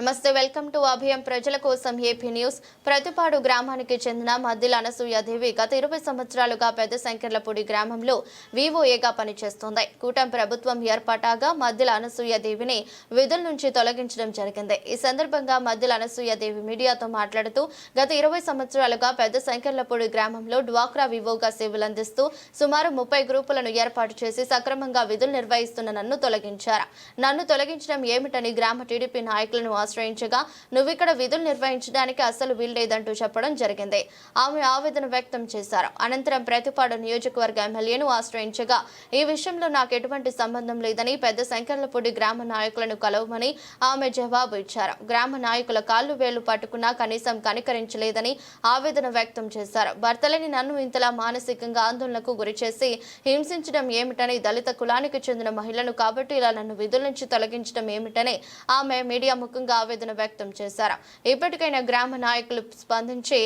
నమస్తే welcome to అభయం ప్రజల కోసం ఏపీ న్యూస్. ప్రతిపాడు గ్రామానికి చెందిన మద్దిల అనసూయదేవి గత ఇరవై సంవత్సరాలుగా పెద్ద సంఖ్యలపూడి గ్రామంలో వివోఏగా పనిచేస్తోంది. కూటమి ప్రభుత్వం ఏర్పాటాగా మద్దిల అనసూయదేవిని విధుల నుంచి తొలగించడం జరిగింది. ఈ సందర్భంగా మద్దిల అనసూయదేవి మీడియాతో మాట్లాడుతూ గత ఇరవై సంవత్సరాలుగా పెద్ద సంఖ్యలపూడి గ్రామంలో డ్వాక్రా వివోగా సేవలు అందిస్తూ సుమారు ముప్పై గ్రూపులను ఏర్పాటు చేసి సక్రమంగా విధులు నిర్వహిస్తున్న నన్ను తొలగించారు. నన్ను తొలగించడం ఏమిటని గ్రామ టీడీపీ నాయకులను ఆశ్రయించగా నువ్వు ఇక్కడ విధులు నిర్వహించడానికి అసలు వీల్లేదంటూ చెప్పడం జరిగింది. ఆమె ఆవేదన వ్యక్తం చేశారు. అనంతరం ప్రతిపాడు నియోజకవర్గ ఎమ్మెల్యేను ఆశ్రయించగా ఈ విషయంలో నాకు ఎటువంటి సంబంధం లేదని పెద్ద శంకర్లపూడి గ్రామ నాయకులను కలవమని ఆమె జవాబు ఇచ్చారు. గ్రామ నాయకుల కాళ్ళు వేలు పట్టుకున్నా కనీసం కనికరించలేదని ఆవేదన వ్యక్తం చేశారు. భర్తలని నన్ను ఇంతలా మానసికంగా ఆందోళనకు గురిచేసి హింసించడం ఏమిటని దళిత కులానికి చెందిన మహిళను కాబట్టి ఇలా నన్ను విధుల నుంచి తొలగించడం ఏమిటని ఆమె మీడియా ముఖంగా ఆవేదన వ్యక్తం చేశారు. ఇప్పటికైనా గ్రామ నాయకులు స్పందించి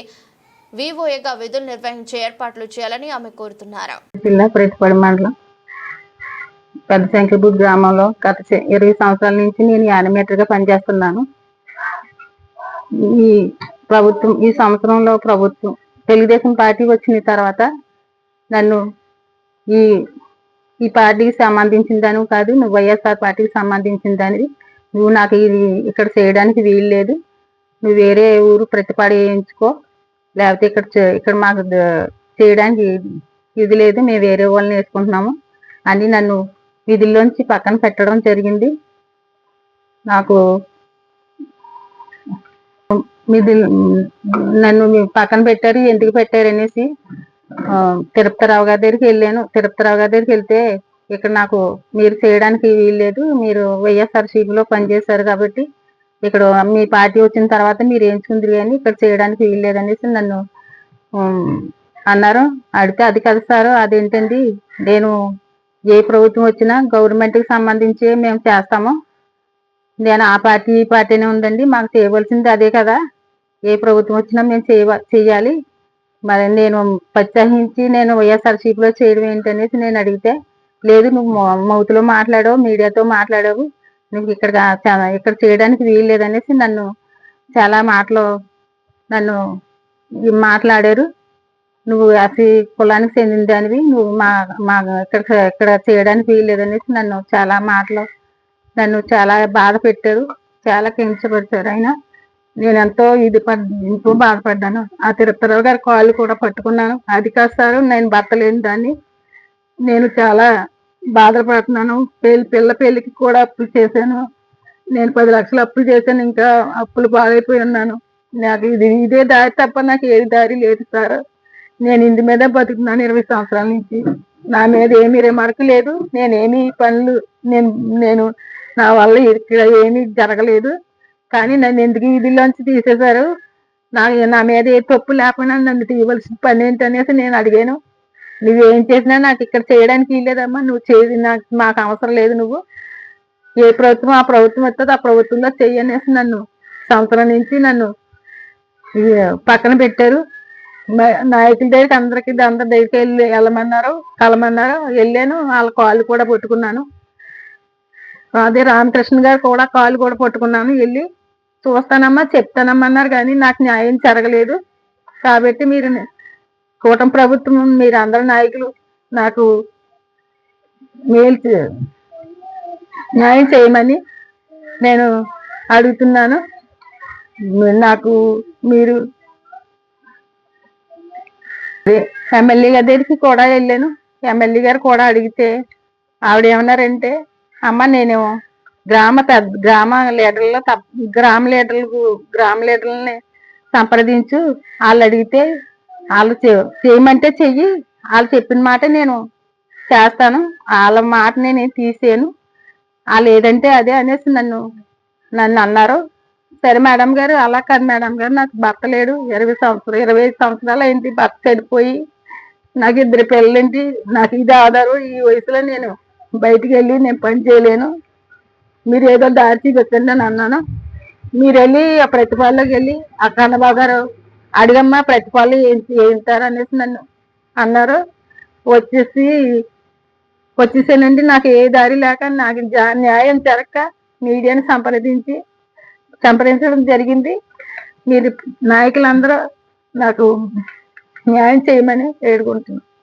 వివోఏగా విధులు నిర్వహించే ఏర్పాట్లు చేయాలని ఆమె కోరుతున్నారు. జిల్లా ప్రేటిపాడు మండలం పెద్ద శంకరపూర్ గ్రామంలో గత ఇరవై సంవత్సరాల నుంచి నేను యానిమేటర్గా పనిచేస్తున్నాను. ఈ ప్రభుత్వం ఈ సంవత్సరంలో ప్రభుత్వం తెలుగుదేశం పార్టీ వచ్చిన తర్వాత నన్ను ఈ ఈ పార్టీకి సంబంధించిన దాని కాదు నువ్వు వైఎస్ఆర్ పార్టీకి సంబంధించిన దానివి నువ్వు నాకు ఇది ఇక్కడ చేయడానికి వీలు లేదు. నువ్వు వేరే ఊరు ప్రతిపాడు వేయించుకో లేకపోతే ఇక్కడ ఇక్కడ మాకు చేయడానికి ఇది లేదు. మేము వేరే వాళ్ళని వేసుకుంటున్నాము. అని నన్ను విధుల్లోంచి పక్కన పెట్టడం జరిగింది. నాకు మీది నన్ను పక్కన పెట్టారు. ఎందుకు పెట్టారు అనేసి తిరుపతిరావు గారి దగ్గరికి వెళ్ళాను. తిరుపతిరావు గారి దగ్గరికి వెళ్తే ఇక్కడ నాకు మీరు చేయడానికి వీల్లేదు మీరు వైఎస్ఆర్సీపీలో పనిచేశారు కాబట్టి ఇక్కడ మీ పార్టీ వచ్చిన తర్వాత మీరు ఎంచుకుందరు కానీ ఇక్కడ చేయడానికి వీల్లేదు అనేసి నన్ను అన్నారు. అడిగితే అది కదా సార్ అదేంటండి? నేను ఏ ప్రభుత్వం వచ్చినా గవర్నమెంట్కి సంబంధించి మేము చేస్తాము. నేను ఆ పార్టీ ఈ పార్టీనే ఉందండి మాకు చేయవలసింది అదే కదా. ఏ ప్రభుత్వం వచ్చినా మేము చేయ చేయాలి. మరి నేను ప్రోత్సహించి నేను వైఎస్ఆర్సీపీలో చేయడం ఏంటనేసి నేను అడిగితే లేదు నువ్వు మౌ- మౌతులో మాట్లాడావు మీడియాతో మాట్లాడావు నువ్వు ఇక్కడ ఇక్కడ చేయడానికి వీలు లేదనేసి నన్ను చాలా మాటలు నన్ను మాట్లాడారు. నువ్వు అసి కులానికి చెందిన దానివి నువ్వు మా మా ఇక్కడ ఇక్కడ చేయడానికి వీలు లేదనేసి నన్ను చాలా మాటలు నన్ను చాలా బాధ పెట్టారు చాలా కించపరిచారు. ఆయన నేను ఎంతో ఇది పడ్- ఎంతో బాధపడ్డాను. ఆ తిరుపతిరావు గారి కాళ్ళు కూడా పట్టుకున్నాను. అది కాస్తారు నేను భర్త లేని దాన్ని నేను చాలా బాధపడుతున్నాను. పెళ్ళి పిల్ల పెళ్ళికి కూడా అప్పులు చేశాను. నేను పది లక్షలు అప్పులు చేశాను. ఇంకా అప్పులు బాగైపోయి ఉన్నాను. నాకు ఇది ఇదే దారి తప్ప నాకు ఏది దారి లేదు సార్. నేను ఇంటి మీద బతుకుతున్నాను ఇరవై సంవత్సరాల నుంచి. నా మీద ఏమీ రిమార్క్ లేదు. నేనేమి పనులు నేను నేను నా వల్ల ఇక్కడ ఏమీ జరగలేదు. కానీ నన్ను ఎందుకు ఇదిలోంచి తీసేశారు? నా నా మీద ఏ తప్పు లేకుండా నన్ను తీయవలసిన పని ఏంటనేసి నేను అడిగాను. నువ్వేం చేసినా నాకు ఇక్కడ చేయడానికి వీల్లేదమ్మా నువ్వు చేసి నాకు మాకు అవసరం లేదు నువ్వు. ఏ ప్రభుత్వం ఆ ప్రభుత్వం వస్తుంది ఆ ప్రభుత్వంలో చెయ్యనేసి నన్ను సంవత్సరం నుంచి నన్ను పక్కన పెట్టారు. నాయకుల దగ్గరికి అందరికి అందరి దగ్గరికి వెళ్ళి వెళ్ళమన్నారు కలమన్నారు. వెళ్ళాను వాళ్ళ కాళ్ళు కూడా పట్టుకున్నాను. అదే రామకృష్ణ గారు కూడా కాళ్ళు కూడా పట్టుకున్నాను. వెళ్ళి చూస్తానమ్మా చెప్తానమ్మన్నారు కానీ నాకు న్యాయం జరగలేదు. కాబట్టి మీరు కూటమి ప్రభుత్వం మీరు అందరు నాయకులు నాకు మేలు చే- న్యాయం చేయమని నేను అడుగుతున్నాను. నాకు మీరు ఎమ్మెల్యే గారి దగ్గరికి కూడా వెళ్ళాను. ఎమ్మెల్యే గారు కూడా అడిగితే ఆవిడ ఏమన్నారంటే అమ్మ నేను గ్రామ పెద్ద గ్రామ లీడర్లో తప్ప గ్రామ లీడర్లకు గ్రామ లీడర్లని సంప్రదించు. వాళ్ళు అడిగితే వాళ్ళు చేయమంటే చెయ్యి. వాళ్ళు చెప్పిన మాట నేను చేస్తాను. వాళ్ళ మాట నేను తీసాను వాళ్ళు ఏదంటే అదే అనేసి నన్ను నన్ను అన్నారు. సరే మేడం గారు అలా కాదు మేడం గారు నాకు భర్త లేడు. ఇరవై సంవత్సరాలు ఇరవై ఐదు సంవత్సరాలు అయింది. భర్త చనిపోయి నాకు ఇద్దరు పిల్లలేంటి నాకు ఇది ఆధారం. ఈ వయసులో నేను బయటికి వెళ్ళి నేను పని చేయలేను. మీరు ఏదో దారి చూపించండి అని అన్నాను. మీరు వెళ్ళి ఆ ప్రతిపాలలోకి వెళ్ళి ఆ కన్నబాబు గారు అడిగమ్మా ప్రతిఫలం ఏం ఏంటారు అనేసి నన్ను అన్నారు. వచ్చేసి వచ్చేసానండి నాకు ఏ దారి లేక నాకు జా- న్యాయం జరగక మీడియాని సంప్రదించి సంప్రదించడం జరిగింది. మీరు నాయకులందరూ నాకు న్యాయం చేయమని వేడుకుంటున్నాను